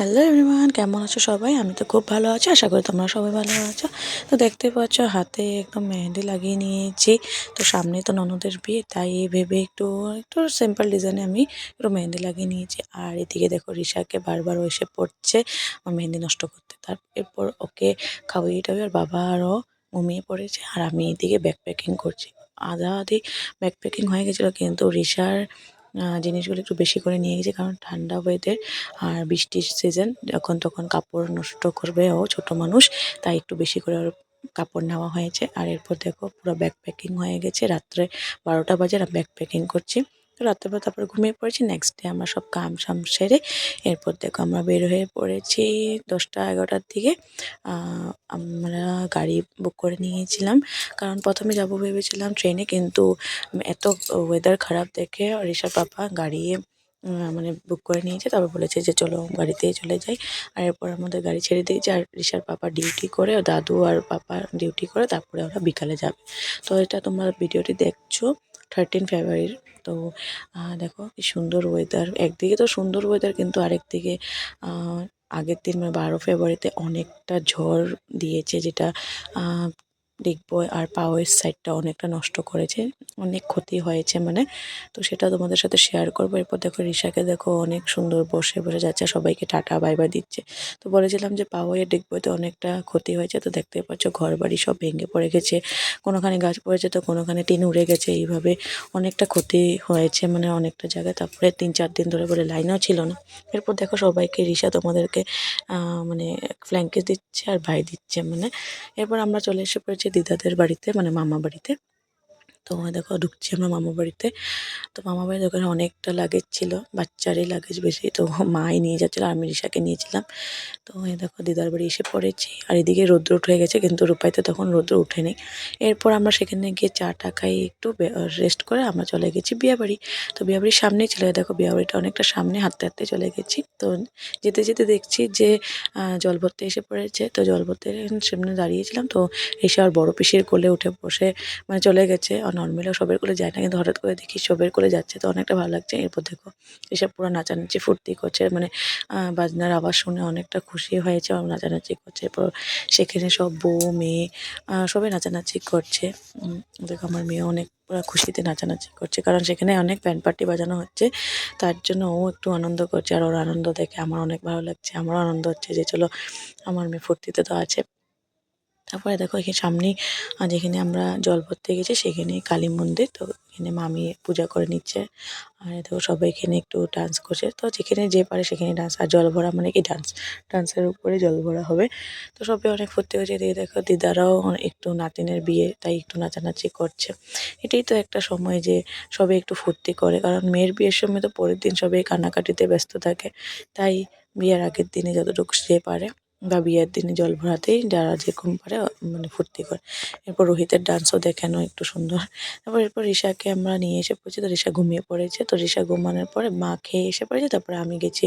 Hello everyone কেমন আছো সবাই? আমি তো খুব ভালো আছি আশা করি তোমরা সবাই ভালো আছো। তো দেখতে পাচ্ছ হাতে একদম মেহেন্দি লাগিয়ে নিয়েছি। তো সামনে তো ননদের বিয়ে তাই ভেবে একটু একটু সিম্পল ডিজাইনে আমি একটু মেহেন্দি লাগিয়ে নিয়েছি। আর এদিকে দেখো রিশাকে বারবার এসে পড়ছে আমার মেহেন্দি নষ্ট করতে। তার এরপর ওকে খাওয়িয়ে টাওয়িয়ে আর বাবা আরও ঘুমিয়ে পড়েছে। আর আমি এদিকে ব্যাগ প্যাকিং করছি। আধা আধি ব্যাগ প্যাকিং হয়ে গেছিল কিন্তু আহ, জিনিসগুলো একটু বেশি করে নিয়ে গেছি, কারণ ঠান্ডা ওয়েদের আর বৃষ্টির সিজন যখন তখন কাপড় নষ্ট করবে ও ছোট মানুষ, তাই একটু বেশি করে ওর কাপড় নেওয়া হয়েছে। আর এরপর দেখো পুরো ব্যাগ প্যাকিং হয়ে গেছে, রাত্রে বারোটা বাজে ব্যাগ প্যাকিং করছি। তো রাত্রেবেলা তারপরে ঘুমিয়ে পড়েছি নেক্সট ডে আমরা সব কাম সাম সেরে এরপর দেখো আমরা বের হয়ে পড়েছি দশটা এগারোটার দিকে। আমরা গাড়ি বুক করে নিয়েছিলাম, কারণ প্রথমে যাব ভেবেছিলাম ট্রেনে কিন্তু এত ওয়েদার খারাপ দেখে ঋষার পাপা গাড়ি মানে বুক করে নিয়েছে, তারপর বলেছে যে চলো গাড়িতেই চলে যাই। আর এরপর আমাদের গাড়ি ছেড়ে দিয়েছে, আর ঋষার পাপা ডিউটি করে দাদু আর পাপা ডিউটি করে, তারপরে ওরা বিকালে যাবে। তো এটা তোমরা ভিডিওটি দেখছ। থার্টিন ফেব্রুয়ারির তো দেখো কি সুন্দর ওয়েদার একদিকে তো সুন্দর ওয়েদার কিন্তু আরেকদিকে দিকে আগের দিন মানে বারো ফেব্রুয়ারিতে অনেকটা ঝড় দিয়েছে, যেটা ডিগবয় আর পাওয়ের সাইডটা অনেকটা নষ্ট করেছে, অনেক ক্ষতি হয়েছে মানে। তো সেটা তোমাদের সাথে শেয়ার করব। এরপর দেখো রিশাকে দেখো অনেক সুন্দর বসে বসে যাচ্ছে, সবাইকে টাটা বাই বাই দিচ্ছে। তো বলেছিলাম যে পাওয়ার ডিগবইতে অনেকটা ক্ষতি হয়েছে, তো দেখতেই পাচ্ছ ঘর বাড়ি সব ভেঙে পড়ে গেছে। কোনোখানে গাছ পড়েছে তো কোনোখানে টিন উড়ে গেছে, এইভাবে অনেকটা ক্ষতি হয়েছে মানে অনেকটা জায়গায়। তারপরে তিন চার দিন ধরে বলে লাইনও ছিল না। এরপর দেখো সবাইকে রিশা তোমাদেরকে মানে ফ্ল্যাঙ্কেজ দিচ্ছে আর ভাই দিচ্ছে মানে। এরপর আমরা চলে এসে পড়েছি দিদাদের বাড়িতে মানে মামা বাড়িতে। তো দেখো ঢুকছি আমরা মামা বাড়িতে। তো মামা বাড়ির ওখানে অনেকটা লাগেজ ছিল, বাচ্চারই লাগেজ বেশি। তো মাই নিয়ে যাচ্ছিল, আমি রিশাকে নিয়েছিলাম তো এই দেখো দিদার বাড়ি এসে পড়েছি। আর এদিকে রৌদ্র উঠে গেছে, কিন্তু রূপাইতে তখন রৌদ্র উঠেনি এরপর আমরা সেখানে গিয়ে চা টা খাই, একটু রেস্ট করে আমরা চলে গেছি বিয়াবাড়ি। তো বিয়াবাড়ির সামনেই ছিল দেখো বিয়াবাড়িটা অনেকটা সামনে, হাঁটতে হাঁটতে চলে গেছি। তো যেতে যেতে দেখছি যে জল ভরতে এসে পড়েছে। তো জল ভরতে সামনে দাঁড়িয়েছিলাম। তো এসে আর বড় পিসির কোলে উঠে বসে মানে চলে গেছে। আর নর্মালিও সবের কোলে যায় না, কিন্তু হঠাৎ করে দেখি সবের কোলে যাচ্ছে তো অনেকটা ভালো লাগছে। এরপর দেখো এসব পুরো নাচানাচি, ফুর্তি করছে মানে বাজনার আওয়াজ শুনে অনেকটা খুশি হয়েছে নাচানাচি করছে। এরপর সেখানে সব বউ, মেয়ে সবাই নাচানাচি করছে। দেখো আমার মেয়ে অনেক খুশিতে নাচানাচি করছে, কারণ সেখানে অনেক ব্যান্ড পার্টি বাজানো হচ্ছে। তার জন্য ও একটু আনন্দ করছে, আর ওর আনন্দ দেখে আমার অনেক ভালো লাগছে, আমারও আনন্দ হচ্ছে যে, চলো, আমার মেয়ে ফুর্তিতে তো আছে। তারপরে দেখো এখানে সামনেই যেখানে আমরা জল ভরতে গেছি, সেখানে কালী মন্দির, তো এখানে মামি পূজা করে নিচ্ছে। আর দেখো সবাই এখানে একটু ডান্স করছে। তো যেখানে যে পারে সেখানে ডান্স আর জল ভরা মানে কি ডান্স ডান্সের উপরে জল ভরা হবে। তো সবাই অনেক ফুর্তি হয়েছে দিয়ে দেখো দিদারাও একটু নাতিনের বিয়ে, তাই একটু নাচানাচি করছে। এটাই তো একটা সময় যে সবাই একটু ফুর্তি করে। কারণ মেয়ের বিয়ের সময় তো পরের দিন সবাই কান্নাকাটিতে ব্যস্ত থাকে। তাই বিয়ের আগের দিনে যতটুকু সে পারে। বা বিয়ের দিনে জল ভরাতেই যারা যেরকম পারে মানে ফুর্তি করে। এরপর রোহিতের ডান্সও দেখানো একটু সুন্দর। তারপর, এরপর রিশাকে আমরা নিয়ে এসে পড়েছি, তো রিশা ঘুমিয়ে পড়েছে। তো রিশা ঘুমানোর পরে মা খেয়ে এসে পড়েছে, তারপরে আমি গেছি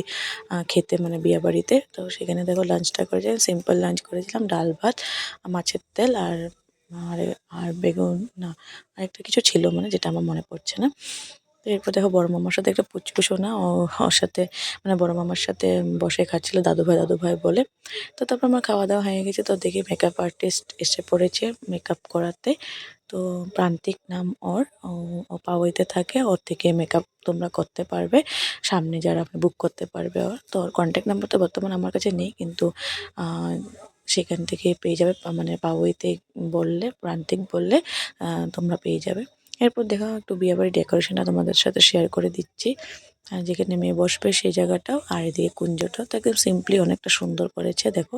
খেতে মানে বিয়ে বাড়িতে। তো সেখানে দেখো লাঞ্চটা করেছিলাম সিম্পল লাঞ্চ করেছিলাম, ডাল, ভাত, মাছের তেল আর আর আর বেগুন, না, আরেকটা কিছু ছিল মানে যেটা আমার মনে পড়ছে না। তো এরপর দেখো বড় মামার সাথে একটা পুচকু ও ওর সাথে মানে বড় মামার সাথে বসে খাচ্ছিল দাদু ভাই দাদু ভাই বলে। তো তারপর আমার খাওয়া দাওয়া হয়ে গেছে, তো দেখি মেকআপ আর্টিস্ট এসে পড়েছে মেকআপ করাতে। তো প্রান্তিক নাম ওর, ও পাওয়াইতে থাকে, ওর থেকে মেকআপ তোমরা করতে পারবে। সামনে যারা আপনি বুক করতে পারবে ওর, তো ওর কন্ট্যাক্ট নাম্বার তো বর্তমানে আমার কাছে নেই, কিন্তু সেখান থেকে পেয়ে যাবে মানে পাওয়াইতে বললে, প্রান্তিক বললে তোমরা পেয়ে যাবে। এরপর দেখো একটু বিয়েবাড়ির ডেকোরেশনটা তোমাদের সাথে শেয়ার করে দিচ্ছি। আর যেখানে মেয়ে বসবে সেই জায়গাটাও, আর এদিকে কুঞ্জটাও তো একদম সিম্পলি অনেকটা সুন্দর করেছে, দেখো।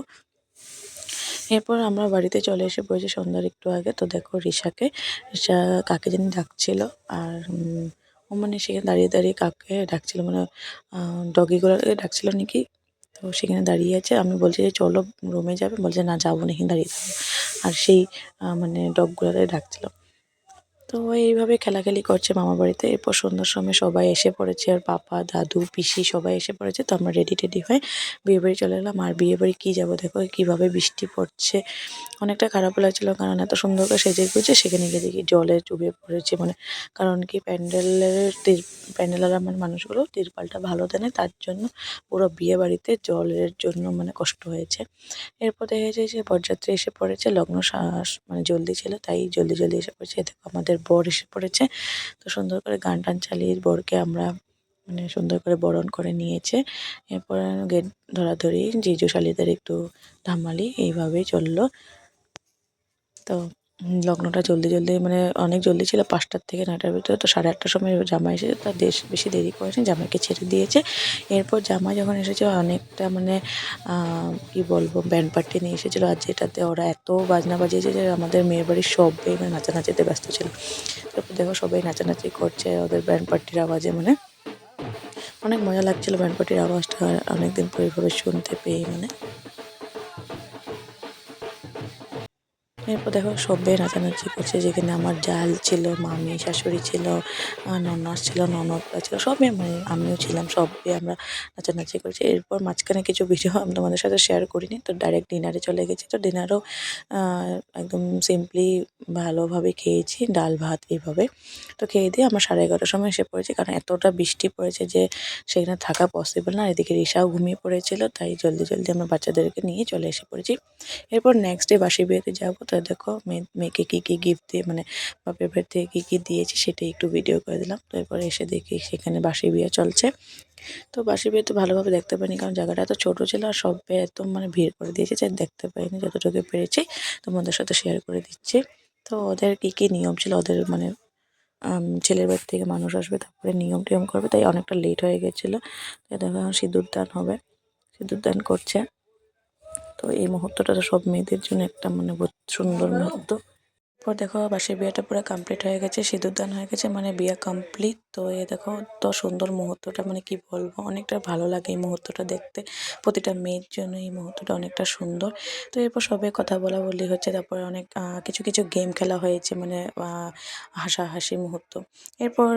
এরপর আমরা বাড়িতে চলে এসে পড়েছি সন্ধ্যার একটু আগে, তো দেখো রিশাকে, রিশা কাকে জানি ডাকছিল, আর ও মানে সেখানে দাঁড়িয়ে দাঁড়িয়ে কাকে ডাকছিল মানে ডগিগুলোকে ডাকছিল নাকি? তো সেখানে দাঁড়িয়ে আছে, আমি বলছি যে চলো রুমে যাবে, বলছে না, যাব না দাঁড়িয়ে আর সেই মানে ডগগুলোকে ডাকছিল। তো এইভাবে খেলাখেলি করছে মামা বাড়িতে। এরপর সন্ধ্যার সময় সবাই এসে পড়েছে, আর পাপা, দাদু, পিসি সবাই এসে পড়েছে। তো আমরা রেডি টেডি হয়ে বিয়ে বাড়ি চলে এলাম। আর বিয়ে বাড়ি কী যাব দেখো, কীভাবে বৃষ্টি পড়ছে। অনেকটা খারাপ লাগছিল, কারণ এত সুন্দর করে সেজে গুজে সেখানে গিয়ে দেখি জলে চুবে পড়েছে। মানে কারণ কি প্যান্ডেলের তির- প্যান্ডেলের আমার মানুষগুলো তিরপালটা ভালো দেয় তার জন্য পুরো বিয়ে বাড়িতে জলের জন্য মানে কষ্ট হয়েছে। এরপর দেখা যায় যে বরযাত্রী এসে পড়েছে, লগ্ন মানে জলদি ছিল, তাই জলদি জলদি এসে পড়েছে। এতে আমাদের বর এসে পড়েছে। তো সুন্দর করে গান টান চালিয়ে বরকে আমরা মানে সুন্দর করে বরণ করে নিয়েছে। এরপর গেট ধরাধরি জিজু শালিদের একটু ধামালি এইভাবেই চলল। তো লগ্নটা জলদি জলদি মানে অনেক জলদি ছিল, পাঁচটার থেকে নয়টার ভিতরে, তো সাড়ে আটটার সময় জামা এসেছে তার দেশ বেশি দেরি করেনি, জামাইকে ছেড়ে দিয়েছে। এরপর জামাই যখন এসেছে, অনেকটা মানে কি বলব, ব্যান্ড পার্টি নিয়ে এসেছিল। আর যেটাতে ওরা এত বাজনা বাজিয়েছে যে আমাদের মেয়ের বাড়ির সবাই মানে নাচানাচিতে ব্যস্ত ছিল। তারপর দেখো সবাই নাচানাচি করছে, ওদের ব্যান্ড পার্টির আওয়াজে মানে। অনেক মজা লাগছিল ব্যান্ড পার্টির আওয়াজটা অনেকদিন পর এভাবে শুনতে পেয়ে মানে। এরপর দেখো সবাই নাচানাচি করছে, যেখানে আমার জাল ছিল, মামি, শাশুড়ি ছিল ননাস ছিল ননদরা ছিল, সবই মানে আমিও ছিলাম সবই আমরা নাচানাচি করছি। এরপর মাঝখানে কিছু ভিডিও আমি তোমাদের সাথে শেয়ার করিনি, তো ডাইরেক্ট ডিনারে চলে গেছি, তো ডিনারও একদম সিম্পলি ভালোভাবে খেয়েছি, ডাল ভাত এইভাবে তো খেয়ে দিয়ে আমার সাড়ে এগারোটার সময় এসে পড়েছি, কারণ এতটা বৃষ্টি পড়েছে যে সেখানে থাকা পসিবল না এদিকে রিসাও ঘুমিয়ে পড়েছিল, তাই জলদি জলদি আমরা বাচ্চাদেরকে নিয়ে চলে এসে পড়েছি। এরপর নেক্সট ডে বাসি বিয়েতে যাব, তো দেখো মেয়ে মেয়েকে কী কী গিফট দিয়ে মানে বাপের বাড়ি থেকে কী কী দিয়েছি সেটাই একটু ভিডিও করে দিলাম। তো এরপরে এসে দেখি সেখানে বাসি বিয়ে চলছে। তো বাসি বিয়ে তো ভালোভাবে দেখতে পাইনি, কারণ জায়গাটা এত ছোটো ছিল আর সব একদম মানে ভিড় করে দিয়েছে যে দেখতে পাইনি যতটুকু পেরেছি। তোমাদের সাথে শেয়ার করে দিচ্ছি। তো ওদের কী কী নিয়ম ছিল? ওদের মানে ছেলের বাড়ি থেকে মানুষ আসবে, তারপরে নিয়ম টিয়ম করবে, তাই অনেকটা লেট হয়ে গেছিল। তো দেখো সিঁদুর দান হবে। সিঁদুর দান করছে। তো এই মুহূর্তটা সব মেয়েদের জন্য একটা মানে সুন্দর মুহূর্ত। এরপর দেখো, বাসের বিয়েটা পুরো কমপ্লিট হয়ে গেছে সিঁদুরদান হয়ে গেছে মানে বিয়ে কমপ্লিট তো এ দেখো তো সুন্দর মুহূর্তটা মানে কি বলব, অনেকটা ভালো লাগে এই মুহূর্তটা দেখতে। প্রতিটা মেয়ের জন্য এই মুহূর্তটা অনেকটা সুন্দর। তো এরপর সবাই কথা বলা বলি হচ্ছে, তারপরে অনেক কিছু কিছু গেম খেলা হয়েছে মানে হাসাহাসি মুহূর্ত। এরপর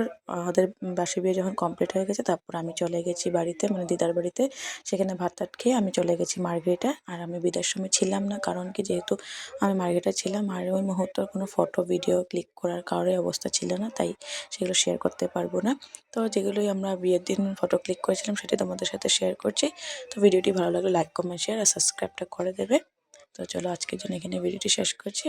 ওদের বাসি বিয়ে যখন কমপ্লিট হয়ে গেছে, তারপর আমি চলে গেছি বাড়িতে মানে দিদার বাড়িতে। সেখানে ভাত টাত খেয়ে আমি চলে গেছি মার্গেরিটা আর আমি বিদার সময় ছিলাম না, কারণ কি যেহেতু আমি মার্গেরিটা ছিলাম, আর ওই মুহূর্তের কোনো ফটো ভিডিও ক্লিক করার কারোর অবস্থা ছিল না, তাই সেগুলো শেয়ার করতে পারব না। তো যেগুলোই আমরা বিয়ের দিন ফটো ক্লিক করেছিলাম সেটি তোমাদের সাথে শেয়ার করছি। তো ভিডিওটি ভালো লাগলে লাইক কমেন্ট শেয়ার আর সাবস্ক্রাইবটা করে দেবে। তো চলো আজকের জন্য এখানে ভিডিওটি শেষ করছি.